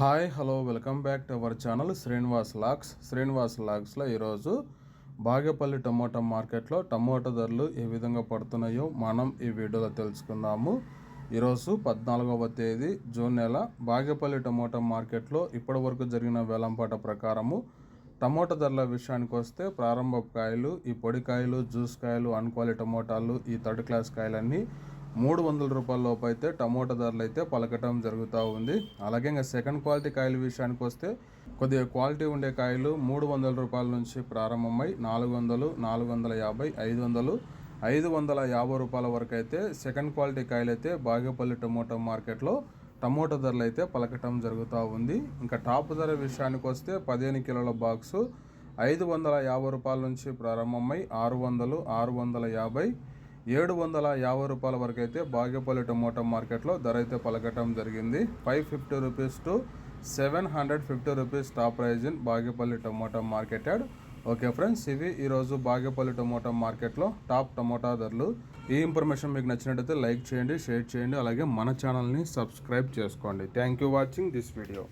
Hi hello welcome back to our channel Srinivas lakhs. Srinivas లాక్స్లో ఈరోజు Bagepalli tomato మార్కెట్లో టమోటా ధరలు ఏ విధంగా పడుతున్నాయో మనం ఈ వీడియోలో తెలుసుకుందాము. ఈరోజు పద్నాలుగవ తేదీ జూన్ నెల. బాగేపల్లి టమోటా మార్కెట్లో ఇప్పటి వరకు జరిగిన వేలంపాట ప్రకారము టమోటా ధరల విషయానికి వస్తే ప్రారంభ కాయలు ఈ పొడి కాయలు జ్యూస్ కాయలు అన్క్వాలి టమోటాలు ఈ థర్డ్ క్లాస్ కాయలన్నీ మూడు వందల రూపాయల లోపు అయితే టమోటా ధరలు అయితే పలకటం జరుగుతూ ఉంది. అలాగే ఇంకా సెకండ్ క్వాలిటీ కాయల విషయానికి వస్తే కొద్దిగా క్వాలిటీ ఉండే కాయలు మూడు వందల రూపాయల నుంచి ప్రారంభమై నాలుగు వందలు నాలుగు వందల యాభై ఐదు వందలు ఐదు వందల యాభై రూపాయల వరకు అయితే సెకండ్ క్వాలిటీ కాయలు అయితే బాగేపల్లి టమోటా మార్కెట్లో టమోటా ధరలు అయితే పలకటం జరుగుతూ ఉంది. ఇంకా టాప్ ధర విషయానికి వస్తే పదిహేను కిలోల బాక్సు ఐదు వందల యాభై రూపాయల నుంచి ప్రారంభమై ఆరు వందలు ఆరు వందల యాభై ఏడు వందల యాభై రూపాయల వరకు అయితే బాగేపల్లి టమోటా మార్కెట్లో ధర అయితే పలకటం జరిగింది. Five fifty rupees to seven hundred fifty rupees top price in Bagepalli tomato market yard. Okay friends ఇవి ఈరోజు బాగేపల్లి టమోటా మార్కెట్లో టాప్ టమోటా ధరలు. ఈ ఇన్ఫర్మేషన్ మీకు నచ్చినట్టయితే లైక్ చేయండి షేర్ చేయండి అలాగే మన ఛానల్ని సబ్స్క్రైబ్ చేసుకోండి. Thank you watching this video.